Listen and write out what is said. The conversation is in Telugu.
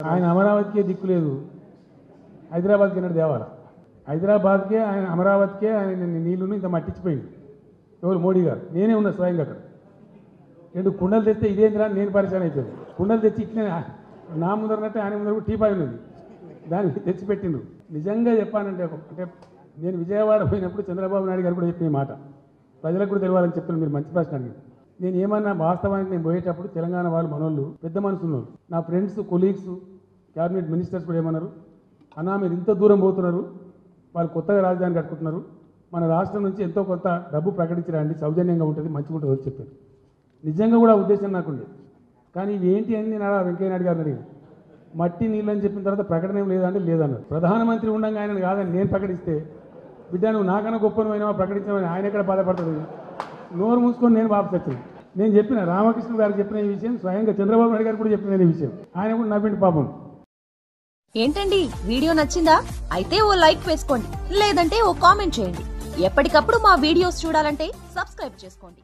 ఆయన అమరావతికే దిక్కు లేదు. హైదరాబాద్కి ఎన్నడు దేవాల. హైదరాబాద్కే ఆయన అమరావతికే ఆయన నీళ్ళను ఇంత మట్టించిపోయింది ఎవరు? మోడీ గారు. నేనే ఉన్నా స్వయంగా అక్కడ. రెండు కుండలు తెస్తే ఇదేంద్రా నేను పరిచయం అయిపోయింది కుండలు తెచ్చి ఇట్లే నా ముందరనట్టే ఆయన ముందర కూడా టీపాయి ఉన్నది. దాన్ని తెచ్చిపెట్టిండు. నిజంగా చెప్పానంటే అంటే నేను విజయవాడ పోయినప్పుడు చంద్రబాబు నాయుడు గారు కూడా చెప్పిన మాట. ప్రజలకు కూడా తెలియాలని చెప్తున్నాను మీరు మంచి ప్రశ్న అడిగింది నేను ఏమన్నా వాస్తవానికి నేను పోయేటప్పుడు తెలంగాణ వాళ్ళు మనోళ్ళు పెద్ద మనుషులు నా ఫ్రెండ్స్ కొలీగ్స్ క్యాబినెట్ మినిస్టర్స్ కూడా ఏమన్నారు? అన్నా మీరు ఇంత దూరం పోతున్నారు. వాళ్ళు కొత్తగా రాజధాని కట్టుకుంటున్నారు. మన రాష్ట్రం నుంచి ఎంతో కొంత డబ్బు ప్రకటించరండి సౌజన్యంగా ఉంటుంది మంచిగా ఉంటుంది అని చెప్పారు. నిజంగా కూడా ఉద్దేశం నాకుండే కానీ ఏంటి అని నేను వెంకయ్యనాయుడు వెంకయ్య నాయుడు గారిని అడిగాను. మట్టి నీళ్ళు అని చెప్పిన తర్వాత ప్రకటన ఏం లేదంటే లేదన్నారు. ప్రధానమంత్రి ఉండగా ఆయన కాదని నేను ప్రకటిస్తే బిడ్డ నువ్వు నాకన్నా గొప్ప ప్రకటించమని ఆయన ఎక్కడ బాధపడతాడు? నోరు మూసుకొని నేను బాబు వచ్చాను నేను చెప్పిన రామకృష్ణ గారికి చెప్పిన ఈ విషయం స్వయంగా చంద్రబాబు నాయుడు గారు కూడా చెప్పిన ఈ విషయం. ఆయన కూడా నవ్విండి పాపం. ఏంటండి వీడియో నచ్చిందా? అయితే ఓ లైక్ వేసుకోండి లేదంటే ఓ కామెంట్ చేయండి. ఎప్పటికప్పుడు మా వీడియోస్ చూడాలంటే సబ్స్క్రైబ్ చేసుకోండి.